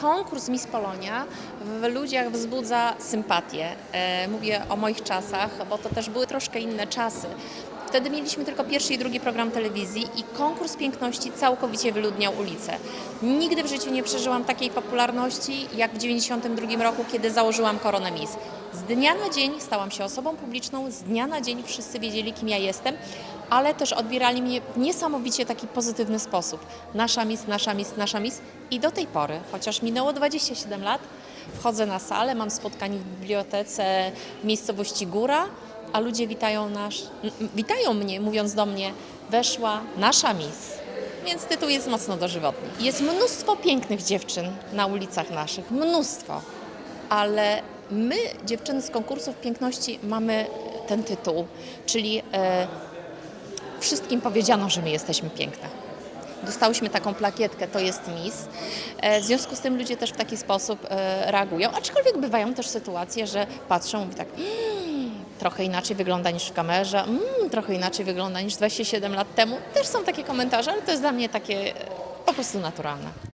konkurs Miss Polonia w ludziach wzbudza sympatię. E, Mówię o moich czasach, bo to też były troszkę inne czasy. Wtedy mieliśmy tylko pierwszy i drugi program telewizji i konkurs piękności całkowicie wyludniał ulicę. Nigdy w życiu nie przeżyłam takiej popularności jak w 92 roku, kiedy założyłam Koronę Miss. Z dnia na dzień stałam się osobą publiczną, z dnia na dzień wszyscy wiedzieli, kim ja jestem, ale też odbierali mnie w niesamowicie taki pozytywny sposób. Nasza Miss, nasza Miss, nasza Miss. I do tej pory, chociaż minęło 27 lat, wchodzę na salę, mam spotkanie w bibliotece w miejscowości Góra, a ludzie witają, nasz, witają mnie, mówiąc do mnie, weszła nasza Miss. Więc tytuł jest mocno dożywotny. Jest mnóstwo pięknych dziewczyn na ulicach naszych, mnóstwo. Ale my, dziewczyny z konkursów piękności, mamy ten tytuł, czyli e, wszystkim powiedziano, że my jesteśmy piękne. Dostałyśmy taką plakietkę, to jest Miss. E, W związku z tym ludzie też w taki sposób e, reagują, aczkolwiek bywają też sytuacje, że patrzą i tak, "Mm, trochę inaczej wygląda niż w kamerze, mm, trochę inaczej wygląda niż 27 lat temu. Też są takie komentarze, ale to jest dla mnie takie e, po prostu naturalne.